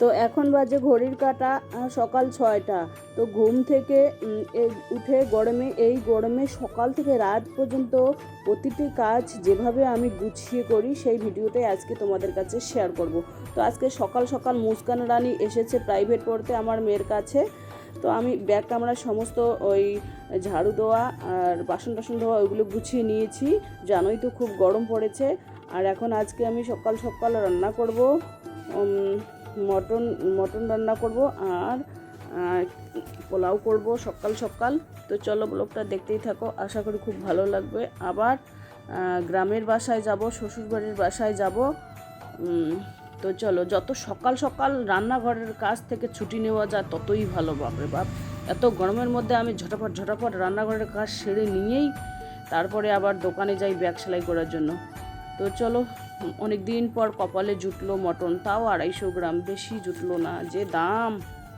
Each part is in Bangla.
তো এখন বাজে ঘড়ির কাটা সকাল ছয়টা। তো ঘুম থেকে উঠে গরমে, এই গরমে সকাল থেকে রাত পর্যন্ত প্রতিটি কাজ যেভাবে আমি গুছিয়ে করি, সেই ভিডিওটাই আজকে তোমাদের কাছে শেয়ার করব। তো আজকে সকাল সকাল মুস্কান রানী এসেছে প্রাইভেট পড়তে আমার মেয়ের কাছে। তো আমি ব্যাগ আমরা সমস্ত ওই ঝাড়ু দেওয়া আর বাসন টাসন ধোয়া ওইগুলো গুছিয়ে নিয়েছি। জানোই তো খুব গরম পড়েছে। আর এখন আজকে আমি সকাল সকাল রান্না করব। মটন মটন রান্না করব আর পোলাও করব সকাল সকাল। তো চলো ব্লগটা দেখতেই থাকো, আশা করি খুব ভালো লাগবে। আবার গ্রামের বাসায় যাব, শ্বশুরবাড়ির বাসায় যাব। তো চলো, যত সকাল সকাল রান্নাঘরের কাজ থেকে ছুটি নেওয়া যায়, ততই ভালো বাপরে বাপ। এত গরমের মধ্যে আমি ঝটাপট ঝটাপট রান্নাঘরের কাজ সেরে নিয়েই তারপরে আবার দোকানে যাই ব্যাগ সেলাই করার জন্য। তো চলো অনেক দিন পর কপালে জুটলো মটন, তাও আড়াইশো গ্রাম বেশি জুটলো না। যে দাম,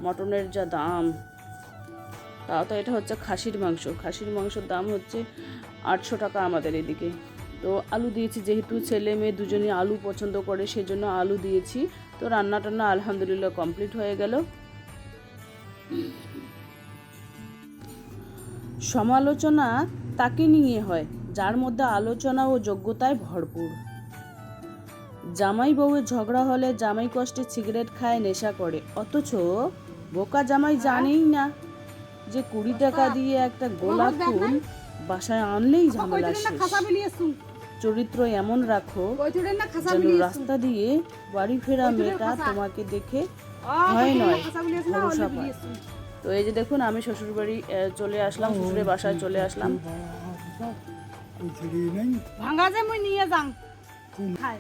মটনের যা দাম, তাও তো এটা হচ্ছে খাসির মাংস। খাসির মাংসের দাম হচ্ছে আটশো টাকা আমাদের এদিকে। তো আলু দিয়েছি, যেহেতু ছেলে মেয়ে দুজনে আলু পছন্দ করে, সেজন্য আলু দিয়েছি। তো রান্না টান্না আলহামদুলিল্লাহ কমপ্লিট হয়ে গেল। সমালোচনা তাকে নিয়ে হয়। যার মধ্যে আলোচনা ও যোগ্যতায় ভরপুর। জামাই বউয়ের ঝগড়া হলে জামাই কষ্টে সিগারেট খায় নেশা করে। অথচ বোকা জামাই জানেই না যে কুড়ি টাকা দিয়ে একটা গোলাপ ফুল বাসায় আনলেই ঝামেলা চরিত্র এমন রাখো যেন রাস্তা দিয়ে বাড়ি ফেরা মেয়েটা তোমাকে দেখে ভয় নয় ভরসা পায়। তো এই যে দেখুন আমি শ্বশুরবাড়ি চলে আসলাম শ্বশুরের বাসায় চলে আসলাম। ভাঙা যে মুই নিয়ে যাং খাই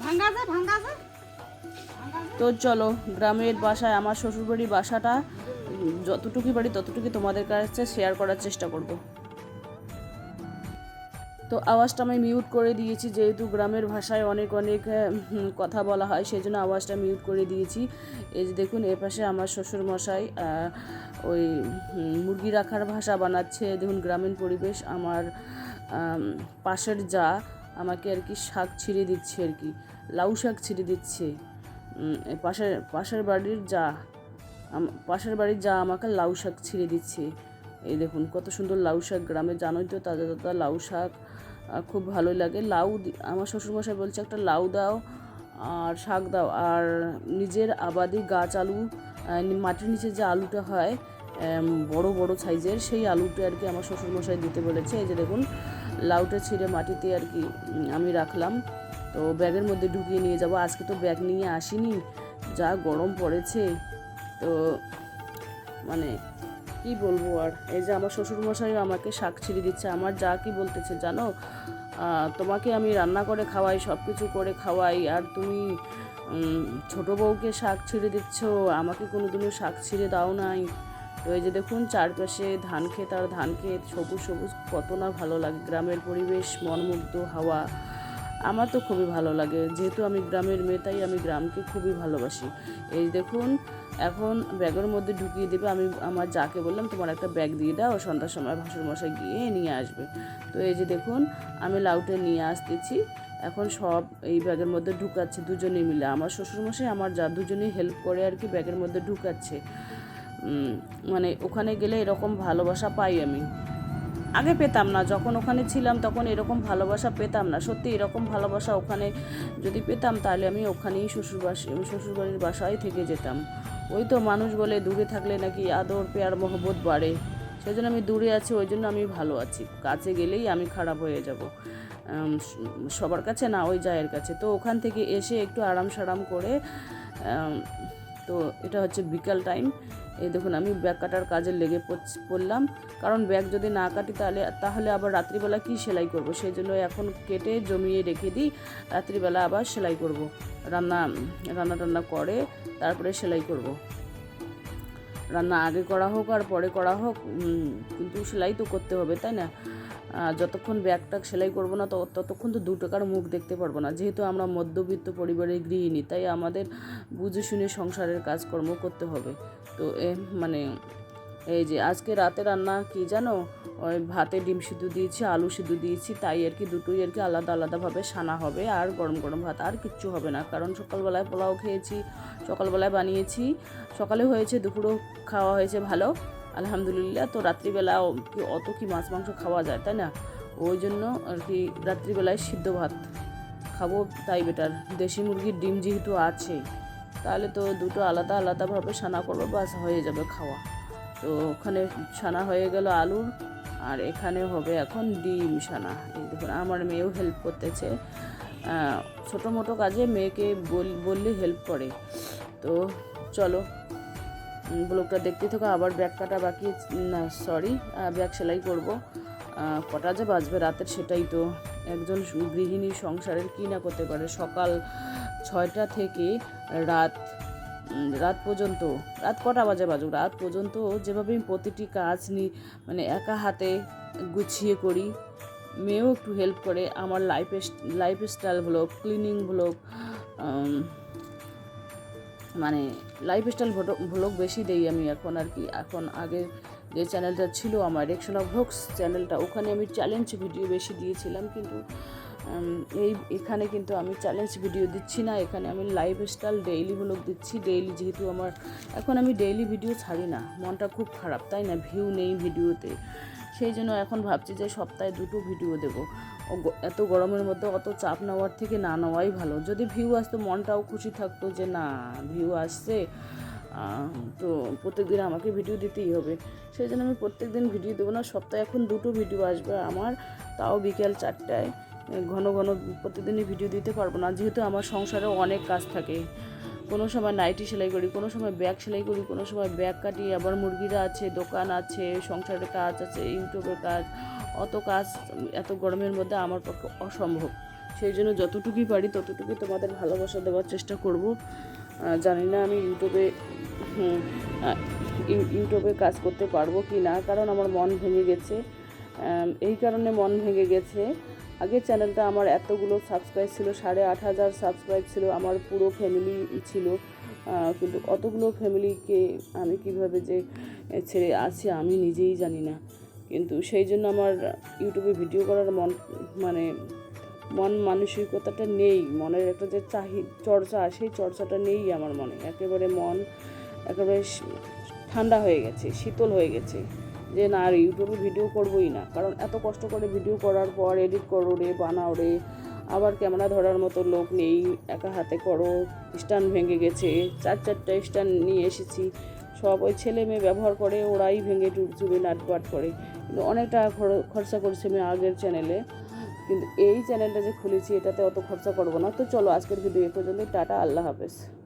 ভাঙা যে ভাঙা যে তো চলো গ্রামের বাসায় আমার শ্বশুরবাড়ির বাসাটা যতটুকু পারি ততটুকু তোমাদের কাছে শেয়ার করার চেষ্টা করব। তো আওয়াজটা আমি মিউট করে দিয়েছি যেহেতু গ্রামের ভাষায় অনেক অনেক কথা বলা হয় সেই জন্য আওয়াজটা মিউট করে দিয়েছি। এই যে দেখুন এ পাশে আমার শ্বশুর মশাই আহ, ওই মুরগি রাখার ভাষা বানাচ্ছে। দেখুন, গ্রামীণ পরিবেশ আমার পাশের যা, আমাকে আর কি শাক ছিঁড়ে দিচ্ছে আর কি, লাউ শাক ছিঁড়ে দিচ্ছে। পাশের পাশের বাড়ির যা পাশের বাড়ির যা আমাকে লাউ শাক ছিঁড়ে দিচ্ছে। এই দেখুন, কত সুন্দর লাউ শাক, গ্রামে জানোই তো, তাজা তাজা লাউ শাক খুব ভালো লাগে। লাউ আমার শ্বশুরমশাই বলছে একটা লাউ দাও আর শাক দাও। আর নিজের আবাদি গাছ আলু মাটির নিচে যে আলুটা হয় বড় বড় সাইজের সেই আলুটা আর কি আমার শ্বশুরমশাই দিতে বলেছে। এই যে দেখুন, লাউটা ছিঁড়ে মাটিতে আর কি আমি রাখলাম। তো ব্যাগের মধ্যে ঢুকিয়ে নিয়ে যাব। আজকে তো ব্যাগ নিয়ে আসিনি, যা গরম পড়েছে। তো মানে কি বলব আর, এই যে আমার শ্বশুরমশাইও আমাকে শাক ছিঁড়ে দিচ্ছে। আমার যা কি বলতেছে জানো? তোমাকে আমি রান্না করে খাওয়াই সব কিছু করে খাওয়াই। আর তুমি ছোট বউকে শাক ছিঁড়ে দিচ্ছ, আমাকে কোনোদিনও শাক ছিঁড়ে দাও নাই। তো এই যে দেখুন, চারপাশে ধান ক্ষেত আর ধান ক্ষেত সবুজ সবুজ, কত না ভালো লাগে। গ্রামের পরিবেশ, মনমুগ্ধ হাওয়া, আমার তো খুবই ভালো লাগে। যেহেতু আমি গ্রামের মেয়ে, তাই আমি গ্রামকে খুবই ভালোবাসি। এই দেখুন, এখন ব্যাগের মধ্যে ঢুকিয়ে দেবে, আমি আমার যাকে বললাম, তোমার একটা ব্যাগ দিয়ে দাও সন্ধ্যার সময় ভাসুর মশাই গিয়ে নিয়ে আসবে। তো এই যে দেখুন, আমি লাউটা নিয়ে আসতেছি। এখন সব এই ব্যাগের মধ্যে ঢুকাচ্ছে দুজনে মিলে। আমার শ্বশুরমশাই, আমার যা, দুজনেই হেল্প করে আর কি ব্যাগের মধ্যে ঢুকাচ্ছে। মানে ওখানে গেলে এরকম ভালোবাসা পাই আমি। আগে পেতাম না, যখন ওখানে ছিলাম তখন এরকম ভালোবাসা পেতাম না। সত্যি এরকম ভালোবাসা ওখানে যদি পেতাম তাহলে আমি ওখানেই শ্বশুরবাসী শ্বশুরবাড়ির বাসায় থেকে যেতাম। ওই তো মানুষ বলে দূরে থাকলে নাকি আদর, পেয়ার, মহব্বত বাড়ে। সেই জন্য আমি দূরে আছি, ওই জন্য আমি ভালো আছি। কাছে গেলেই আমি খারাপ হয়ে যাব। সবার কাছে না, ওই জায়ের কাছে। তো ওখান থেকে এসে একটু আরাম সারাম করে তো এটা হচ্ছে বিকাল টাইম এই দেখুন, আমি ব্যাগ কাটার কাজে লেগে পড়লাম। কারণ ব্যাগ যদি না কাটি তাহলে তাহলে আবার রাত্রিবেলা কি সেলাই করব? সেই জন্য এখন কেটে জমিয়ে রেখে দিই, রাত্রিবেলা আবার সেলাই করব। রান্না রান্না টান্না করে তারপরে সেলাই করব। রান্না আগে করা হোক আর পরে করা হোক কিন্তু সেলাই তো করতে হবে, তাই না? যতক্ষণ ব্যাগটা সেলাই করব না ততক্ষণ তো দু টাকার মুখ দেখতে পারব না। যেহেতু আমরা মধ্যবিত্ত পরিবারের গৃহিণী, তাই আমাদের বুঝে শুনে সংসারের কাজকর্ম করতে হবে। তো, এ মানে এই যে আজকে রাতে রান্না কি জানো? ওই ভাতে ডিম সিদ্ধ দিয়েছি, আলু সিদ্ধ দিয়েছি, তাই আর কি দুটোই আর কি আলাদা আলাদাভাবে সানা হবে, আর গরম গরম ভাত আর কিচ্ছু হবে না। কারণ সকালবেলায় পোলাও খেয়েছি, সকালবেলায় বানিয়েছি, সকালে হয়েছে দুপুরও খাওয়া হয়েছে ভালো। আলহামদুলিল্লাহ, তো রাত্রিবেলা অত কি মাছ মাংস খাওয়া যায়, তাই না? ওই জন্য আর কি রাত্রিবেলায় সিদ্ধ ভাত খাব, তাই বেটার। দেশি মুরগির ডিম যেহেতু আছে, তাহলে তো দুটো আলাদা আলাদাভাবে সানা করব, বাস হয়ে যাবে খাওয়া। তো ওখানে সানা হয়ে গেল আলুর আর এখানে হবে এখন ডিম সানা এই দেখুন, আমার মেয়েও হেল্প করতেছে। ছোটো মোটো কাজে মেয়েকে বল- বললে হেল্প করে। তো চলো ব্লগটা দেখতে থাকো, আবার ব্যাগ কাটা বাকি না সরি ব্যাগ সেলাই করব। কটা যে বাজবে রাতের সেটাই তো। একজন গৃহিণী সংসারের কী না করতে পারে? সকাল ছয়টা থেকে রাত রাত পর্যন্ত, রাত কটা বাজে বাজুক? রাত পর্যন্ত যেভাবে আমি প্রতিটি কাজ নিই মানে একা হাতে গুছিয়ে করি, মেয়েও একটু হেল্প করে। আমার life life style blog cleaning blog মানে লাইফস্টাইল ভ্লগ বেশি দেই আমি এখন আর কি। এখন আগে যে চ্যানেলটা ছিল আমার রেকশন অফ ভ্লগস চ্যানেলটা ওখানে আমি চ্যালেঞ্জ ভিডিও বেশি দিয়েছিলাম কিন্তু এই, এখানে কিন্তু আমি চ্যালেঞ্জ ভিডিও দিচ্ছি না। এখানে আমি লাইফস্টাইল ডেইলি ভ্লগ দিচ্ছি। ডেইলি যেহেতু আমার, এখন আমি ডেইলি ভিডিও ছাড়ি না। মনটা খুব খারাপ, তাই না? ভিউ নেই ভিডিওতে সেই জন্য এখন ভাবছি যে সপ্তাহে দুটো ভিডিও দেবো। এত গরমের মধ্যে অত চাপ নেওয়ার থেকে না নেওয়াই ভালো। যদি ভিউ আসতো, মনটাও খুশি থাকতো যে না, ভিউ আসছে। তো প্রত্যেকদিন আমাকে ভিডিও দিতেই হবে। সেই জন্য আমি প্রত্যেকদিন ভিডিও দেবো না, সপ্তাহে এখন দুটো ভিডিও আসবে আমার। তাও বিকেল চারটায়। ঘন ঘন প্রতিদিনই ভিডিও দিতে পারব না, যেহেতু আমার সংসারে অনেক কাজ থাকে। কোনো সময় নাইটি সেলাই করি, কোনো সময় ব্যাগ সেলাই করি, কোনো সময় ব্যাগ কাটি, আবার মুরগিরা আছে, দোকান আছে, সংসারের কাজ আছে, ইউটিউবের কাজ, অত কাজ এত গরমের মধ্যে আমার পক্ষে অসম্ভব। সেই জন্য যতটুকুই পারি ততটুকুই তোমাদের ভালোবাসা দেওয়ার চেষ্টা করব। জানি না আমি ইউটিউবে ইউ- ইউটিউবে কাজ করতে পারব কি না, কারণ আমার মন ভেঙে গেছে। এই কারণে মন ভেঙে গেছে। আগের চ্যানেলটা আমার এতগুলো সাবস্ক্রাইব ছিল, সাড়ে আট হাজার সাবস্ক্রাইব ছিল, আমার পুরো ফ্যামিলি ছিল। কিন্তু অতগুলো ফ্যামিলিকে আমি কীভাবে যে ছেড়ে আছি আমি নিজেই জানি না। কিন্তু সেই জন্য আমার ইউটিউবে ভিডিও করার মন মানে মন মানসিকতাটা নেই। মনের একটা যে চাহি, চর্চা, সেই চর্চাটা নেই আমার মনে। একেবারে মন একেবারে ঠান্ডা হয়ে গেছে, শীতল হয়ে গেছে। যে না, আর ইউটিউবে ভিডিও করবোই না। কারণ এত কষ্ট করে ভিডিও করার পর এডিট করো রে, বানাও রে। আবার ক্যামেরা ধরার মতো লোক নেই, একা হাতে করো, স্ট্যান্ড ভেঙে গেছে। চার চারটা স্ট্যান্ড নিয়ে এসেছি। সব ওই ছেলে মেয়ে ব্যবহার করে, ওরাই ভেঙে চুরচুরে নাটবাট করে। কিন্তু অনেক টাকা খর- খরচা করছি আমি আগের চ্যানেলে। কিন্তু এই চ্যানেলটা যে খুলেছি, এটাতে অত খরচা করব না। তো চলো আজকের ভিডিও এ পর্যন্ত টাটা, আল্লাহ হাফেজ।